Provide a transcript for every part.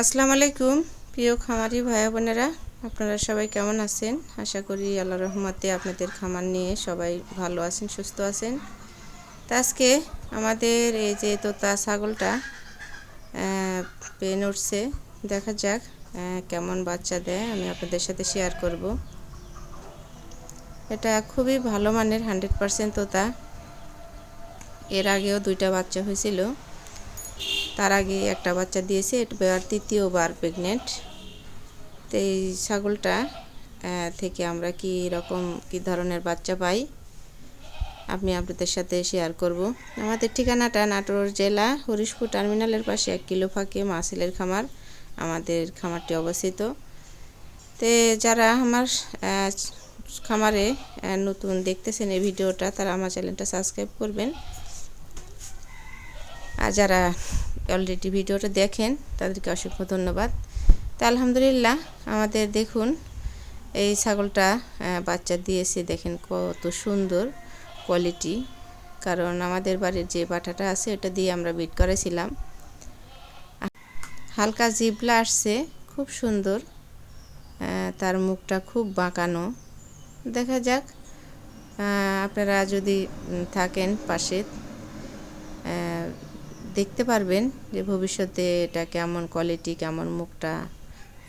আসসালামু আলাইকুম, প্রিয় খামারি ভাই বোনেরা। আপনারা সবাই কেমন আছেন? আশা করি আল্লাহ রহমতে আপনাদের খামার নিয়ে সবাই ভালো আছেন, সুস্থ আছেন। তা আজকে আমাদের এই যে তোতা ছাগলটা পেন উঠছে, দেখা যাক কেমন বাচ্চা দেয়, আমি আপনাদের সাথে শেয়ার করব। এটা খুবই ভালো মানের হান্ড্রেড পারসেন্ট তোতা। এর আগেও দুইটা বাচ্চা হয়েছিল। তার আগে একটা বাচ্চা দিয়েছে এবার তৃতীয়বার প্রেগনেন্ট তো এই ছাগলটা থেকে আমরা কি রকম, কি ধরনের বাচ্চা পাই, আমি আপনাদের সাথে শেয়ার করব। আমাদের ঠিকানাটা নাটোর জেলা, হরিশপুর টার্মিনালের পাশে এক কিলো ফাঁকে মাসিলের খামার, আমাদের খামারটি অবস্থিত। তে যারা আমার খামারে নতুন দেখতেছেন এই ভিডিওটা, তারা আমার চ্যানেলটা সাবস্ক্রাইব করবেন। আর যারা অলরেডি ভিডিওটা দেখেন, তাদেরকে অসংখ্য ধন্যবাদ। তো আলহামদুলিল্লাহ, আমাদের দেখুন, এই ছাগলটা বাচ্চা দিয়েছে, দেখেন কত সুন্দর কোয়ালিটি কারণ আমাদের বাড়ির যে বাটাটা আছে, ওটা দিয়ে আমরা বিট করেছিলাম। হালকা জিবলা আসছে, খুব সুন্দর। তার মুখটা খুব বাঁকানো। দেখা যাক আপনারা যদি থাকেন পাশে দেখতে পারবেন যে ভবিষ্যতে এটা কেমন কোয়ালিটি কেমন মুখটা।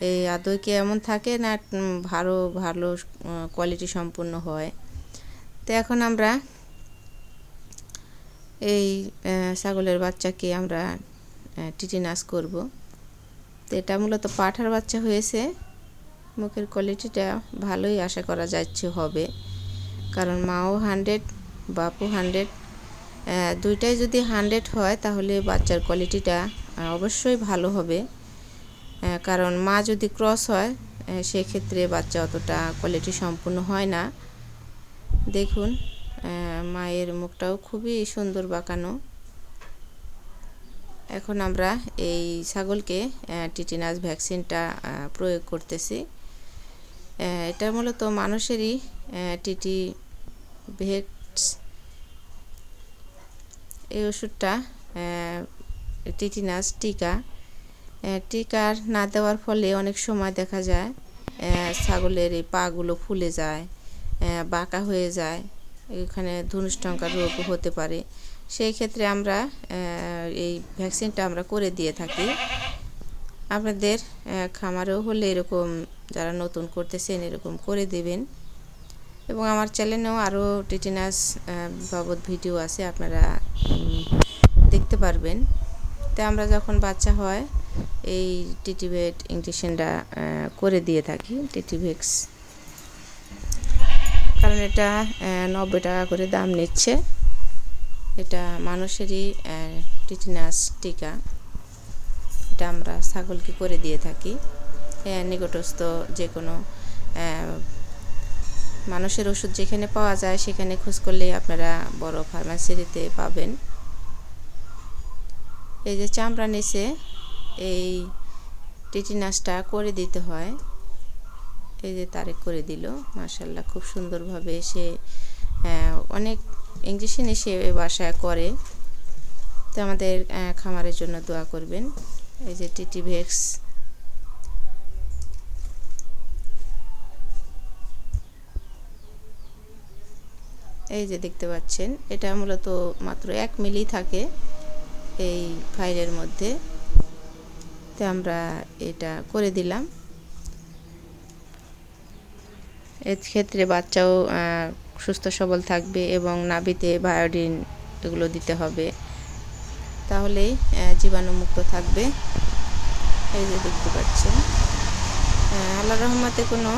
এই আদৌ কি এমন থাকে না ভালো ভালো কোয়ালিটি সম্পূর্ণ হয়? তো এখন আমরা এই ছাগলের বাচ্চাকে আমরা টিটিনাস করব। তো এটা মূলত পাঠার বাচ্চা হয়েছে। মুখের কোয়ালিটিটা ভালোই আশা করা যাচ্ছে হবে। কারণ মাও হান্ড্রেড বাপও হান্ড্রেড দুইটাই যদি হান্ড্রেড হয়, তাহলে বাচ্চার কোয়ালিটিটা অবশ্যই ভালো হবে। কারণ মা যদি ক্রস হয় সেক্ষেত্রে বাচ্চা অতটা কোয়ালিটি সম্পূর্ণ হয় না। দেখুন মায়ের মুখটাও খুবই সুন্দর বাঁকানো। এখন আমরা এই ছাগলকে টিটিনাস ভ্যাকসিনটা প্রয়োগ করতেছি। এটা মূলত মানুষেরই টিটি ভেক্স এই ওষুধটা টিটিনাস টিকা আহ, টিকা না দেওয়ার ফলে অনেক সময় দেখা যায় ছাগলের এই পাগুলো ফুলে যায় বাঁকা হয়ে যায় এখানে ধনুষ্টঙ্কার রোগ হতে পারে। সেই ক্ষেত্রে আমরা এই ভ্যাকসিনটা আমরা করে দিয়ে থাকি। আপনাদের খামারেও হলে এরকম যারা নতুন করতেছেন এরকম করে দেবেন। এবং আমার চ্যানেলেও আরও টিটিনাস বাবদ ভিডিও আছে, আপনারা দেখতে পারবেন। তো আমরা যখন বাচ্চা হয়, এই টিটিভেট ইঞ্জেকশনটা করে দিয়ে থাকি টিটিভেক্স কারণ এটা নব্বই টাকা করে দাম নিচ্ছে। এটা মানুষেরই টিটিনাস টিকা। এটা আমরা ছাগলকে করে দিয়ে থাকি। নিকটস্থ যে কোনো মানুষের ওষুধ যেখানে পাওয়া যায়, সেখানে খোঁজ করলেই আপনারা বড় ফার্মাসিতে পাবেন। এই যে চামড়া নিচে এই টিটিনাসটা করে দিতে হয়। এই যে তারেক করে দিল মার্শাল্লাহ খুব সুন্দরভাবে সে অনেক ইঞ্জেকশন সে বাসায় করে। তো আমাদের খামারের জন্য দোয়া করবেন। এই যে টিটি ভেক্স এই যে দেখতে পাচ্ছেন, এটা মূলত মাত্র এক মিলি থাকে এই ফাইলের মধ্যে। তো আমরা এটা করে দিলাম। ক্ষেত্রে বাচ্চাও সুস্থ সবল থাকবে এবং নাভিতে বায়োডিন এগুলো দিতে হবে। তাহলেই জীবাণুমুক্ত থাকবে। এই যে দেখতে পাচ্ছেন আল্লাহ রহমতে কোনো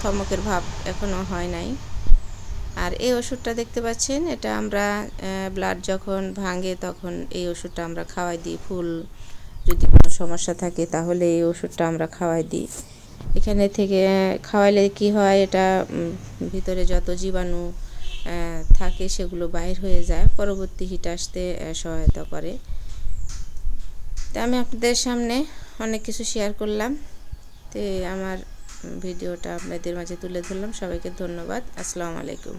থমকের ভাব এখনও হয় নাই। আর এই ওষুধটা দেখতে পাচ্ছেন, এটা আমরা ব্লাড যখন ভাঙে তখন এই ওষুধটা আমরা খাওয়াই দিই। ফুল যদি কোনো সমস্যা থাকে তাহলে এই ওষুধটা আমরা খাওয়াই দিই। এখানে থেকে খাওয়াইলে কি হয়, এটা ভিতরে যত জীবাণু থাকে সেগুলো বাইর হয়ে যায়, পরবর্তী হিট আসতে সহায়তা করে। তা আমি আপনাদের সামনে অনেক কিছু শেয়ার করলাম। তো আমার ভিডিওটা আপনাদের মাঝে তুলে ধরলাম। সবাইকে ধন্যবাদ। আসসালামু আলাইকুম।